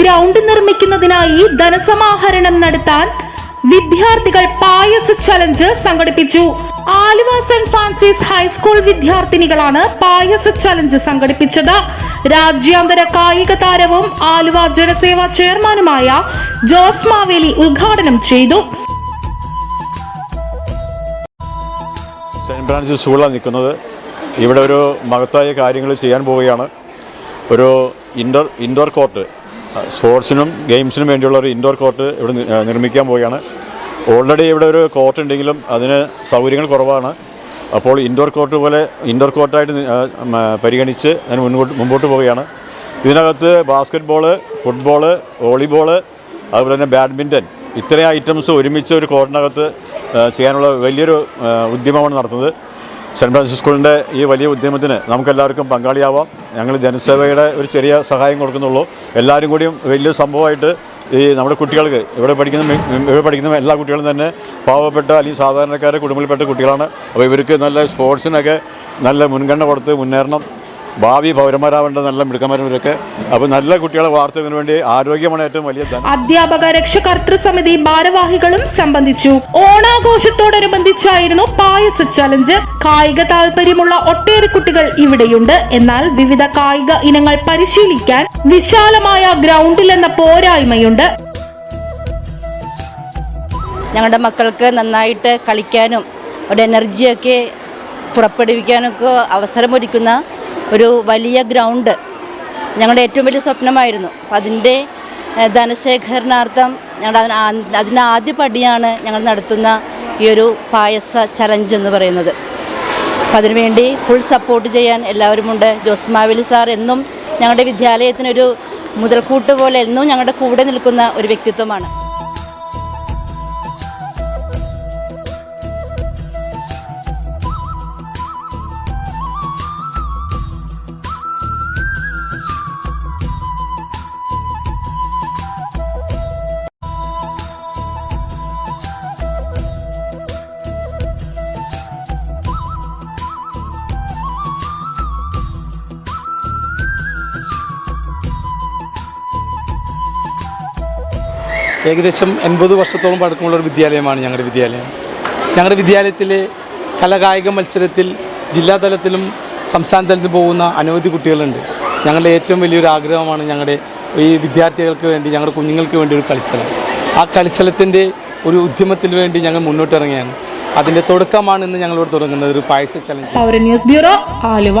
Ground നിർമ്മിക്കുന്നതിനായി ധനസമാഹരണം നടത്താൻ വിദ്യാർത്ഥികൾ പായസ ചലഞ്ച് സംഘടിപ്പിച്ചു. Aluva saint Francis high school വിദ്യാർത്ഥിനികളാണ് പായസ ചലഞ്ച് സംഘടിപ്പിച്ചത്. രാജ്യാന്തര കായിക താരവും ആലുവ ജനസേവാ ചെയർമാനുമായ ജോസ് മാവേലി ഉദ്ഘാടനം ചെയ്തു. സെന്റ് ഫ്രാൻസിസ് സ്കൂളിലാണ് നിൽക്കുന്നത്. ഇവിടെ ഒരു മഹത്തായ കാര്യങ്ങൾ ചെയ്യാൻ പോവുകയാണ്. ഒരു ഇൻഡോർ ഇൻഡോർ കോർട്ട് സ്പോർട്സിനും ഗെയിംസിനും വേണ്ടിയുള്ള ഒരു ഇൻഡോർ കോർട്ട് ഇവിടെ നിർമ്മിക്കാൻ പോവുകയാണ്. ഓൾറെഡി ഇവിടെ ഒരു കോർട്ട് ഉണ്ടെങ്കിലും അതിന് സൗകര്യങ്ങൾ കുറവാണ്. അപ്പോൾ ഇൻഡോർ കോർട്ട് പോലെ ഇൻഡോർ കോർട്ടായിട്ട് പരിഗണിച്ച് അതിന് മുൻപോട്ട് മുമ്പോട്ട് പോവുകയാണ്. ഇതിനകത്ത് ബാസ്ക്കറ്റ് ബോൾ ഫുട്ബോൾ വോളിബോൾ അതുപോലെ തന്നെ ബാഡ്മിന്റൺ ഇത്രയും ഐറ്റംസ് ഒരുമിച്ച് ഒരു കോർട്ടിനകത്ത് ചെയ്യാനുള്ള വലിയൊരു ഉദ്യമമാണ് നടത്തുന്നത്. സെന്റ് ഫ്രാൻസിസ് സ്കൂളിന്റെ ഈ വലിയ ഉദ്യമത്തിന് നമുക്കെല്ലാവർക്കും പങ്കാളിയാവാം. ഞങ്ങൾ ജനസേവയുടെ ഒരു ചെറിയ സഹായം കൊടുക്കുന്നുള്ളൂ. എല്ലാവരും കൂടിയും വലിയ സംഭവമായിട്ട് ഈ നമ്മുടെ കുട്ടികൾക്ക് ഇവിടെ പഠിക്കുന്ന ഇവിടെ പഠിക്കുന്ന എല്ലാ കുട്ടികളും തന്നെ പാവപ്പെട്ട അല്ലെങ്കിൽ സാധാരണക്കാരെ കുടുംബത്തിൽപ്പെട്ട കുട്ടികളാണ്. അപ്പോൾ ഇവർക്ക് നല്ല സ്പോർട്സിനൊക്കെ നല്ല മുൻഗണന കൊടുത്ത് മുന്നേറണം. ഭാവി പൗരന്മാരാവേണ്ട നല്ല മിടുക്കന്മാരൊക്കെ അപ്പോൾ നല്ല കുട്ടികളെ വാർത്തതിനു വേണ്ടി ആരോഗ്യമാണ് ഏറ്റവും വലിയ അധ്യാപക രക്ഷകർത്തൃ സമിതി ഭാരവാഹികളും സംബന്ധിച്ചു. ഓണാഘോഷത്തോടനുബന്ധിച്ചായിരുന്നു പായസ ചലഞ്ച് കായിക താല്പര്യമുള്ള ഒട്ടേറെ കുട്ടികൾ ഇവിടെയുണ്ട്. എന്നാൽ വിവിധ കായിക ഇനങ്ങൾ പരിശീലിക്കാൻ വിശാലമായ ഗ്രൗണ്ടിലെന്ന പോരായ്മയുണ്ട്. ഞങ്ങളുടെ മക്കൾക്ക് നന്നായിട്ട് കളിക്കാനും ഒരു എനർജിയൊക്കെ പുറപ്പെടുവിക്കാനൊക്കെ അവസരമൊരുക്കുന്ന ഒരു വലിയ ഗ്രൗണ്ട്. ഞങ്ങളുടെ ഏറ്റവും വലിയ സ്വപ്നമായിരുന്നു. അപ്പം അതിന്റെ ധനശേഖരണാർത്ഥം ഞങ്ങളുടെ അതിന് ആദ്യ പടിയാണ് ഞങ്ങൾ നടത്തുന്ന ഈ ഒരു പായസ ചലഞ്ച് എന്ന് പറയുന്നത്. അപ്പം അതിനുവേണ്ടി ഫുൾ സപ്പോർട്ട് ചെയ്യാൻ എല്ലാവരുമുണ്ട്. ജോസ് മാവേലി സാർ എന്നും ഞങ്ങളുടെ വിദ്യാലയത്തിനൊരു മുതൽക്കൂട്ട് പോലെ എന്നും ഞങ്ങളുടെ കൂടെ നിൽക്കുന്ന ഒരു വ്യക്തിത്വമാണ്. ഏകദേശം എൺപത് വർഷത്തോളം പഴക്കമുള്ള ഒരു വിദ്യാലയമാണ് ഞങ്ങളുടെ വിദ്യാലയം. ഞങ്ങളുടെ വിദ്യാലയത്തിലെ കലകായിക മത്സരത്തിൽ ജില്ലാതലത്തിലും സംസ്ഥാന തലത്തിലും പോകുന്ന അനവധി കുട്ടികളുണ്ട്. ഞങ്ങളുടെ ഏറ്റവും വലിയൊരു ആഗ്രഹമാണ് ഞങ്ങളുടെ ഈ വിദ്യാർത്ഥികൾക്ക് വേണ്ടി ഞങ്ങളുടെ കുഞ്ഞുങ്ങൾക്ക് വേണ്ടി ഒരു കളിസ്ഥലം. ആ കളിസ്ഥലത്തിന്റെ ഒരു ഉദ്യമത്തിന് വേണ്ടി ഞങ്ങൾ മുന്നോട്ടിറങ്ങിയാണ് അതിന്റെ തുടക്കമാണ് ഇന്ന് ഞങ്ങളോട് തുടങ്ങുന്നത്. ഒരു പായസ ചലഞ്ച് ന്യൂസ് ബ്യൂറോ ആലുവ.